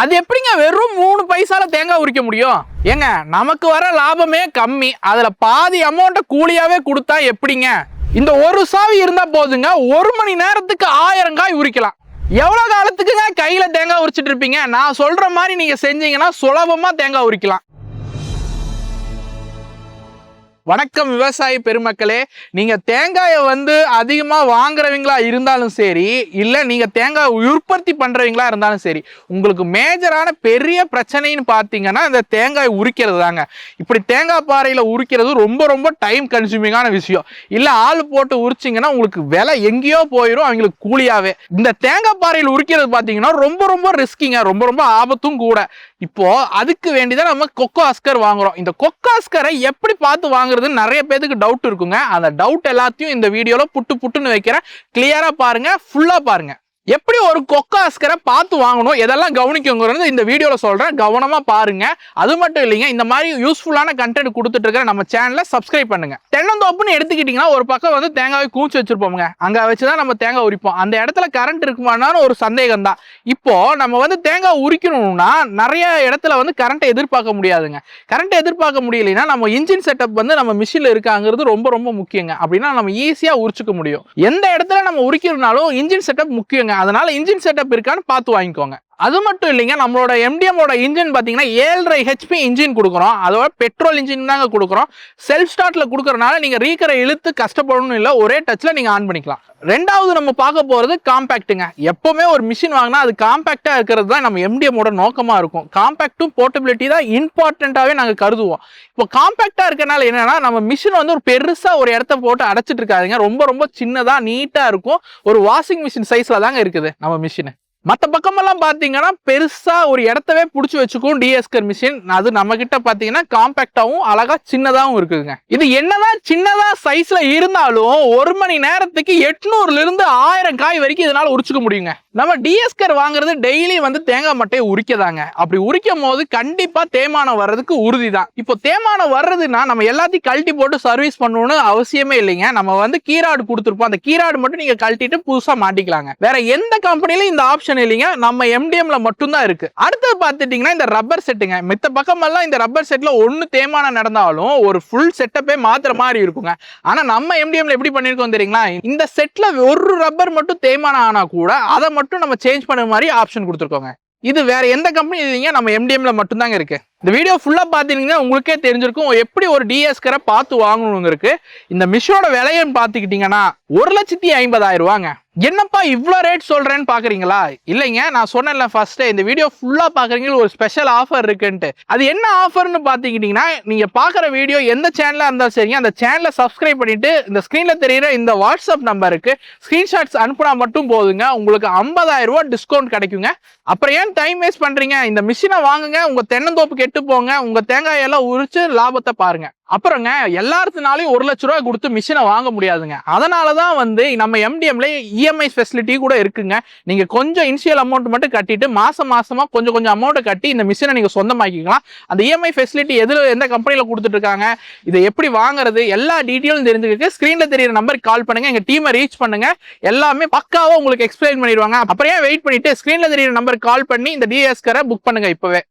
அது எப்படிங்க வெறும் மூணு பைசால தேங்காய் உரிக்க முடியும்? ஏங்க நமக்கு வர லாபமே கம்மி. அதுல பாதி அமௌண்ட்டை கூலியாவே கொடுத்தா எப்படிங்க? இந்த ஒரு சாவி இருந்தா போதுங்க ஒரு மணி நேரத்துக்கு ஆயிரம் காய் உரிக்கலாம். எவ்வளவு காலத்துக்குங்க கையில தேங்காய் உரிச்சிட்டு இருப்பீங்க? நான் சொல்ற மாதிரி நீங்க செஞ்சீங்கன்னா சுலபமா தேங்காய் உரிக்கலாம். வணக்கம் விவசாய பெருமக்களே. நீங்க தேங்காயை வந்து அதிகமா வாங்குறவங்களா இருந்தாலும் சரி இல்ல நீங்க தேங்காய் உற்பத்தி பண்றவங்களா இருந்தாலும் சரி உங்களுக்கு மேஜரான பெரிய பிரச்சனைன்னு பார்த்தீங்கன்னா இந்த தேங்காய் உரிக்கிறது தாங்க இப்படி தேங்காய் பாறையில உரிக்கிறது ரொம்ப ரொம்ப டைம் கன்சூமிங்கான விஷயம். இல்ல ஆள் போட்டு உரிச்சிங்கன்னா உங்களுக்கு விலை எங்கேயோ போயிடும் அவங்களுக்கு கூலியாவே. இந்த தேங்காய் பாறையில் உரிக்கிறது பார்த்தீங்கன்னா ரொம்ப ரொம்ப ரிஸ்கிங்க ரொம்ப ரொம்ப ஆபத்தும் கூட. இப்போ அதுக்கு வேண்டிதான் நம்ம கொக்கோ அஸ்கர் வாங்குறோம். இந்த கொக்கோ அஸ்கரை எப்படி பார்த்து வாங்குறதுன்னு நிறைய பேருக்கு டவுட் இருக்குங்க. அந்த டவுட் எல்லாத்தையும் இந்த வீடியோல புட்டு புட்டுன்னு வைக்கிறேன். கிளியரா பாருங்க ஃபுல்லா பாருங்க. எப்படி ஒரு கொக்காஸ்கரை பார்த்து வாங்கணும்? எதெல்லாம் கவனிக்கங்கிறது இந்த வீடியோவில் சொல்கிறேன் கவனமாக பாருங்கள் அது மட்டும் இல்லைங்க இந்த மாதிரி யூஸ்ஃபுல்லான கண்டென்ட் கொடுத்துட்டு இருக்கிற நம்ம சேனலை சப்ஸ்கிரைப் பண்ணுங்க. தென்னந்தோப்புன்னு எடுத்துக்கிட்டிங்கன்னா ஒரு பக்கம் வந்து தேங்காய் கூச்சி வச்சுருப்போம்ங்க. அங்கே வச்சு தான் நம்ம தேங்காய் உரிப்போம். அந்த இடத்துல கரண்ட் இருக்குமானாலும் ஒரு சந்தேகம் தான் இப்போ நம்ம வந்து தேங்காய் உரிக்கணும்னா நிறைய இடத்துல வந்து கரண்ட்டை எதிர்பார்க்க முடியாதுங்க. கரண்ட்டை எதிர்பார்க்க முடியலைன்னா நம்ம இன்ஜின் செட்டப் வந்து நம்ம மிஷினில் இருக்காங்கிறது ரொம்ப ரொம்ப முக்கியங்க. அப்படின்னா நம்ம ஈஸியாக உரிச்சுக்க முடியும். எந்த இடத்துல நம்ம உரிக்கிறதுனாலும் இன்ஜின் செட்டப் முக்கியங்க. அதனால் இன்ஜின் செட்டப் இருக்கான்னு பார்த்து வாங்கிக்கோங்க. அது மட்டும் இல்லைங்க நம்மளோட எம்டிஎம்மோட இன்ஜின் பார்த்தீங்கன்னா ஏழரை ஹெச்பி இன்ஜின் கொடுக்குறோம். அதோட பெட்ரோல் இன்ஜின் தாங்க கொடுக்குறோம். செல்ஃப் ஸ்டார்ட்ல கொடுக்குறனால நீங்கள் ரீக்கரை இழுத்து கஷ்டப்படணும் இல்லை ஒரே டச்சில் நீங்கள் ஆன் பண்ணிக்கலாம். ரெண்டாவது நம்ம பார்க்க போகிறது காம்பேக்ட்டுங்க எப்போவுமே ஒரு மிஷின் வாங்கினா அது காம்பேக்டாக இருக்கிறது தான் நம்ம எம்டிஎம்மோட நோக்கமாக இருக்கும். காம்பேக்ட்டும் போர்ட்டபிலிட்டி தான் இம்பார்ட்டண்ட்டாகவே நாங்கள் கருதுவோம். இப்போ காம்பேக்டாக இருக்கனால என்னென்னா நம்ம மிஷின் வந்து ஒரு பெருசாக ஒரு இடத்த போட்டு அடைச்சிட்டு இருக்காதுங்க. ரொம்ப ரொம்ப சின்னதாக நீட்டாக இருக்கும். ஒரு வாஷிங் மிஷின் சைஸில் தாங்க இருக்குது நம்ம மிஷினு மற்ற பக்கமெல்லாம் பார்த்தீங்கன்னா பெருசாக ஒரு இடத்தவே பிடிச்சி வச்சுக்கும் டிஎஸ்கர் மிஷின் அது நம்ம கிட்ட பார்த்தீங்கன்னா காம்பேக்டாகவும் அழகாக சின்னதாகவும் இருக்குதுங்க. இது என்னதான் சின்னதாக சைஸில் இருந்தாலும் ஒரு மணி நேரத்துக்கு எட்நூறுல இருந்து ஆயிரம் காய் வரைக்கும் இதனால் உரிச்சுக்க முடியுங்க. நம்ம டிஎஸ்கர் வாங்குறது டெய்லி வந்து தேங்காய் மட்டையை உரிக்கதாங்க. அப்படி உரிக்கும் போது கண்டிப்பா தேமானம் வர்றதுக்கு உறுதி தான் இப்போ தேமானம் வர்றதுன்னா நம்ம எல்லாத்தையும் கழட்டி போட்டு சர்வீஸ் பண்ணணும்னு அவசியமே இல்லைங்க. நம்ம வந்து கீராடு கொடுத்துருப்போம். அந்த கீராடு மட்டும் நீங்க கழட்டிட்டு புதுசா மாட்டிக்கலாங்க. வேற எந்த கம்பெனிலும் இந்த ஆப்ஷன் இல்லைங்க. நம்ம எம்டிஎம்ல மட்டும்தான் இருக்கு. அடுத்தது பார்த்துட்டீங்கன்னா இந்த ரப்பர் செட்டுங்க மித்த பக்கமெல்லாம் இந்த ரப்பர் செட்ல ஒன்னு தேமானம் நடந்தாலும் ஒரு ஃபுல் செட்டப்பே மாத்திர மாதிரி இருக்குங்க. ஆனா நம்ம எம்டிஎம்ல எப்படி பண்ணிருக்கோம் தெரியுங்களா? இந்த செட்ல ஒரு ரப்பர் மட்டும் தேமானம் ஆனா கூட அதை மட்டும் நம்ம சேஞ்ச் பண்ண மாதிரி ஆப்ஷன் கொடுத்துருக்கோங்க. இது வேற எந்த கம்பெனி இல்லைங்க நம்ம எம்டிஎம்ல மட்டும்தாங்க இருக்கு. இந்த வீடியோ ஃபுல்லாக பார்த்தீங்கன்னா உங்களுக்கே தெரிஞ்சிருக்கும் எப்படி ஒரு டிஎஸ்கரை பார்த்து வாங்கணுங்கிறதுக்கு இந்த மிஷினோட விலையன்னு பார்த்துக்கிட்டிங்கன்னா ஒரு லட்சத்தி ஐம்பதாயிரம் ரூபாங்க. என்னப்பா இவ்வளோ ரேட் சொல்கிறேன்னு பார்க்குறீங்களா? இல்லைங்க நான் சொன்னேன்ல ஃபஸ்ட்டு இந்த வீடியோ ஃபுல்லாக பார்க்குறீங்க ஒரு ஸ்பெஷல் ஆஃபர் இருக்குன்ட்டு. அது என்ன ஆஃபர்னு பார்த்துக்கிட்டிங்கன்னா நீங்கள் பார்க்குற வீடியோ எந்த சேனலாக இருந்தாலும் சரிங்க அந்த சேனலை சப்ஸ்கிரைப் பண்ணிட்டு இந்த ஸ்க்ரீனில் தெரிகிற இந்த வாட்ஸ்அப் நம்பருக்கு ஸ்க்ரீன்ஷாட்ஸ் அனுப்புனா மட்டும் போதுங்க உங்களுக்கு ஐம்பதாயிரம் ரூபா டிஸ்கவுண்ட் கிடைக்குங்க. அப்புறம் ஏன் டைம் வேஸ்ட் பண்ணுறீங்க இந்த மிஷினை வாங்குங்க உங்கள் தென்னந்தோப்பு கெட்டு போங்க உங்க தேங்காய் எல்லாம் உரிச்சு லாபத்தை பாருங்க. அப்புறங்க எல்லாத்துனாலையும் ஒரு லட்ச ரூபாய் கொடுத்து மிஷினை வாங்க முடியாதுங்க. அதனால தான் வந்து நம்ம எம்டிஎம்ல இஎம்ஐ ஃபெசிலிட்டி கூட இருக்குங்க. நீங்க கொஞ்சம் இனிஷியல் அமௌண்ட் மட்டும் கட்டிட்டு மாசம் மாசமா கொஞ்சம் கொஞ்சம் அமௌண்ட் கட்டி இந்த மிஷினை நீங்க சொந்தமாக்கிக்கலாம். அந்த இஎம்ஐ ஃபெசிலிட்டி எதுல எந்த கம்பெனியில கொடுத்துட்டு இருக்காங்க இதை எப்படி வாங்குறது எல்லா டீட்டெயிலும் தெரிஞ்சுக்கிட்டு ஸ்கிரீன்ல தெரியுற நம்பருக்கு கால் பண்ணுங்க எங்க டீமை ரீச் பண்ணுங்க. எல்லாமே பக்காவா உங்களுக்கு எக்ஸ்பிளைன் பண்ணிடுவாங்க. அப்புறம் ஏன் வெயிட் பண்ணிட்டு ஸ்கிரீன்ல தெரியுற நம்பருக்கு கால் பண்ணி இந்த டிஎஸ்கரை புக் பண்ணுங்க இப்பவே.